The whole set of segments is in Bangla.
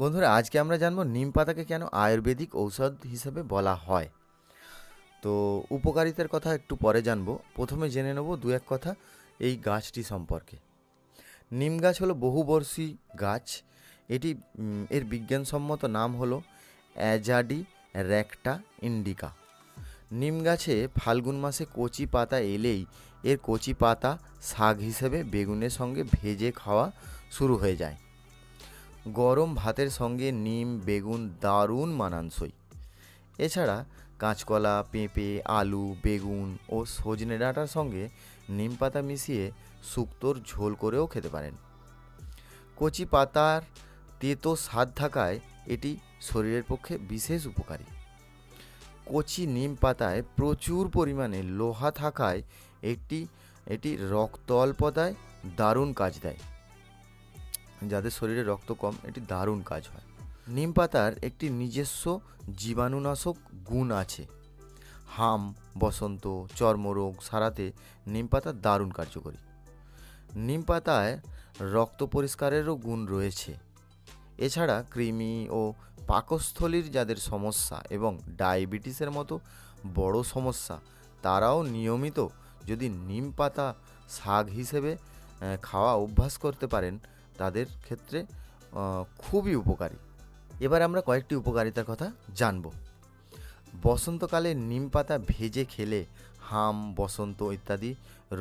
বন্ধুরা, আজকে আমরা জানব নিম পাতাকে কেন আয়ুর্বেদিক ঔষধ হিসেবে বলা হয়। তো উপকারিতার কথা একটু পরে জানব। প্রথমে জেনে নেব দু এক কথা এই গাছটি সম্পর্কে। নিম গাছ হলো বহুবর্ষী গাছ। এটি এর বিজ্ঞানসম্মত নাম হলো অ্যাজাডি র্যাকটা ইন্ডিকা। নিম গাছে ফাল্গুন মাসে কচি পাতা এলেই এর কচি পাতা শাক হিসেবে বেগুনের সঙ্গে ভেজে খাওয়া শুরু হয়ে যায়। গরম ভাতের সঙ্গে নিম, বেগুন দারুণ মানানসই। এছাড়া কাঁচকলা, পেঁপে, আলু, বেগুন ও সজনে ডাঁটার সঙ্গে নিম পাতা মিশিয়ে শুক্তোর ঝোল করেও খেতে পারেন। কচি পাতার তেতো স্বাদ থাকায় এটি শরীরের পক্ষে বিশেষ উপকারী। কচি নিম পাতায় প্রচুর পরিমাণে লোহা থাকায় একটি, এটি রক্ত অল্পতায় দারুণ কাজ দেয়। যাদের শরীরে রক্ত কম, এটি দারুণ কাজ হয়। নিম পাতার একটি নিজস্ব জীবাণুনাশক গুণ আছে। হাম, বসন্ত, চর্মরোগ সারাতে নিম পাতা দারুণ কার্যকরী। নিম পাতায় রক্ত পরিষ্কারেরও গুণ রয়েছে। এছাড়া কৃমি ও পাকস্থলীর যাদের সমস্যা এবং ডায়াবেটিসের মতো বড় সমস্যা, তারাও নিয়মিত যদি নিম পাতা শাক হিসেবে খাওয়া অভ্যাস করতে পারেন তাদের ক্ষেত্রে খুবই উপকারী। এবার আমরা কয়েকটি উপকারিতার কথা জানব। বসন্তকালে নিম পাতা ভেজে খেলে হাম, বসন্ত ইত্যাদি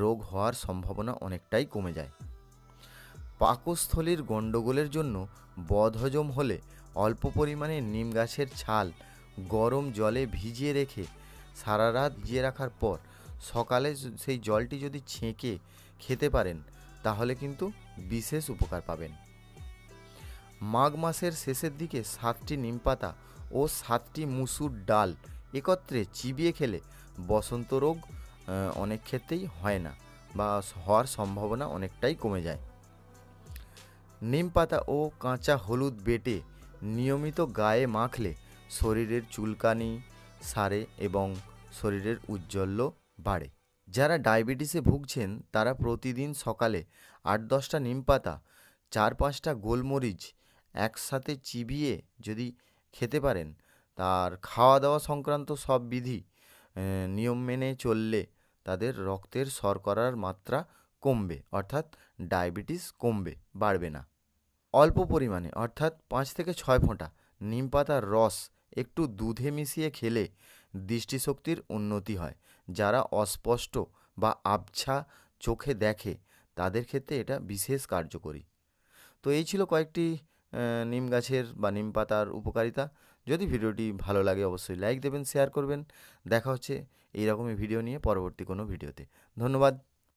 রোগ হওয়ার সম্ভাবনা অনেকটাই কমে যায়। পাকস্থলীর গণ্ডগোলের জন্য বদহজম হলে অল্প পরিমাণে নিম গাছের ছাল গরম জলে ভিজিয়ে রেখে সারা রাত ভিজিয়ে রাখার পর সকালে সেই জলটি যদি ছেঁকে খেতে পারেন তাহলে কিন্তু বিশেষ উপকার পাবেন। মাঘ মাসের শেষের দিকে সাতটি নিম পাতা ও সাতটি মুসুর ডাল একত্রে চিবিয়ে খেলে বসন্ত রোগ অনেক ক্ষেত্রেই হয় না বা হওয়ার সম্ভাবনা অনেকটাই কমে যায়। নিম পাতা ও কাঁচা হলুদ বেটে নিয়মিত গায়ে মাখলে শরীরের চুলকানি, সারে এবং শরীরের উজ্জ্বল্য বাড়ে। যারা ডায়াবেটিসে ভুগছেন, তারা প্রতিদিন সকালে আট দশটা নিম পাতা, চার পাঁচটা গোলমরিচ একসাথে চিবিয়ে যদি খেতে পারেন, তার খাওয়া দাওয়া সংক্রান্ত সব বিধি নিয়ম মেনে চললে তাদের রক্তের শর্করার মাত্রা কমবে, অর্থাৎ ডায়াবেটিস কমবে, বাড়বে না। অল্প পরিমাণে, অর্থাৎ পাঁচ থেকে ছয় ফোঁটা নিম পাতার রস একটু দুধে মিশিয়ে খেলে দৃষ্টিশক্তির উন্নতি হয়। যারা অস্পষ্ট বা আবছা চোখে দেখে, তাদের ক্ষেত্রে এটা বিশেষ কার্যকরী। তো এই ছিল কয়েকটি নিম গাছের বা নিম পাতার উপকারিতা। যদি ভিডিওটি ভালো লাগে, অবশ্যই লাইক দেবেন, শেয়ার করবেন। দেখা হচ্ছে এইরকমই ভিডিও নিয়ে পরবর্তী কোনো ভিডিওতে। ধন্যবাদ।